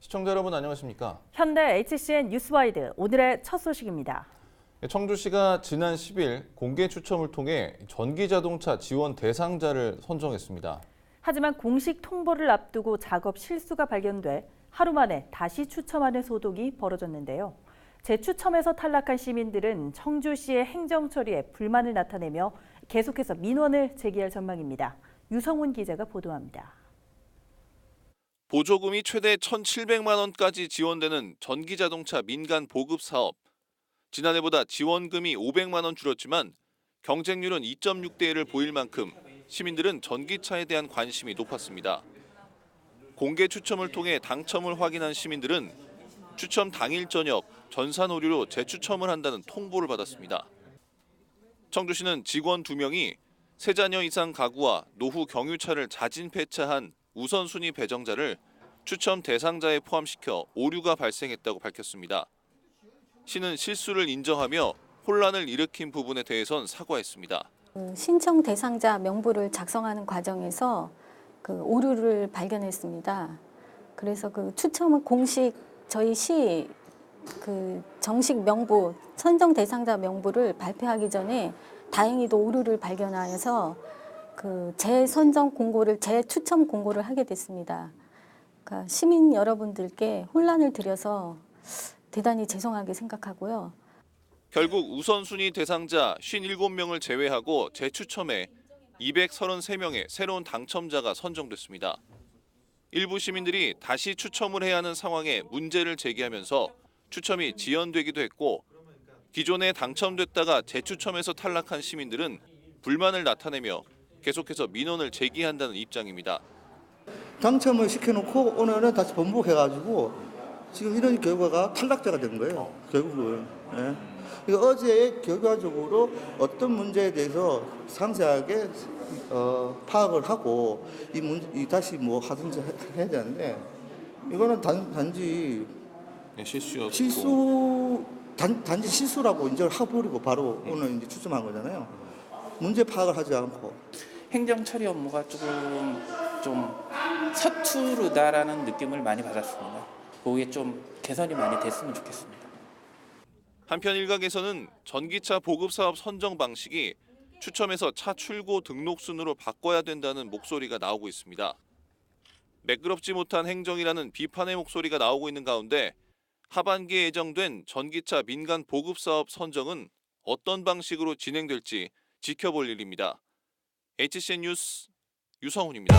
시청자 여러분 안녕하십니까? 현대 HCN 뉴스와이드 오늘의 첫 소식입니다. 청주시가 지난 10일 공개 추첨을 통해 전기 자동차 지원 대상자를 선정했습니다. 하지만 공식 통보를 앞두고 작업 실수가 발견돼 하루 만에 다시 추첨하는 소동이 벌어졌는데요. 재추첨에서 탈락한 시민들은 청주시의 행정 처리에 불만을 나타내며 계속해서 민원을 제기할 전망입니다. 유성훈 기자가 보도합니다. 보조금이 최대 1,700만 원까지 지원되는 전기 자동차 민간 보급 사업. 지난해보다 지원금이 500만 원 줄었지만 경쟁률은 2.6대 1을 보일 만큼 시민들은 전기차에 대한 관심이 높았습니다. 공개 추첨을 통해 당첨을 확인한 시민들은 추첨 당일 저녁 전산 오류로 재추첨을 한다는 통보를 받았습니다. 청주시는 직원 2명이 세 자녀 이상 가구와 노후 경유차를 자진 폐차한 우선순위 배정자를 추첨 대상자에 포함시켜 오류가 발생했다고 밝혔습니다. 시는 실수를 인정하며 혼란을 일으킨 부분에 대해선 사과했습니다. 그 신청 대상자 명부를 작성하는 과정에서 그 오류를 발견했습니다. 그래서 그 추첨은 공식 저희 시 그 정식 명부 선정 대상자 명부를 발표하기 전에 다행히도 오류를 발견하여서 그 재선정 공고를 재추첨 공고를 하게 됐습니다. 그러니까 시민 여러분들께 혼란을 드려서 대단히 죄송하게 생각하고요. 결국 우선순위 대상자 57명을 제외하고 재추첨에 233명의 새로운 당첨자가 선정됐습니다. 일부 시민들이 다시 추첨을 해야 하는 상황에 문제를 제기하면서 추첨이 지연되기도 했고 기존에 당첨됐다가 재추첨에서 탈락한 시민들은 불만을 나타내며 계속해서 민원을 제기한다는 입장입니다. 당첨을 시켜놓고 오늘은 다시 번복해가지고 지금 이런 결과가 탈락자가 된 거예요. 결국은. 예. 그러니까 어제 결과적으로 어떤 문제에 대해서 상세하게 어, 파악을 하고 이 문제 이 다시 뭐 하든지 해- 해야 되는데 이거는 단, 단지 실수였고 실수 단, 단지 실수라고 인정을 해버리고 바로 오늘 이제 추첨한 거잖아요. 문제 파악을 하지 않고 행정 처리 업무가 조금 좀 서투르다라는 느낌을 많이 받았습니다. 그게 좀 개선이 많이 됐으면 좋겠습니다. 한편 일각에서는 전기차 보급 사업 선정 방식이 추첨에서 차 출고 등록 순으로 바꿔야 된다는 목소리가 나오고 있습니다. 매끄럽지 못한 행정이라는 비판의 목소리가 나오고 있는 가운데 하반기에 예정된 전기차 민간 보급 사업 선정은 어떤 방식으로 진행될지 지켜볼 일입니다. HCN 뉴스 유성훈입니다.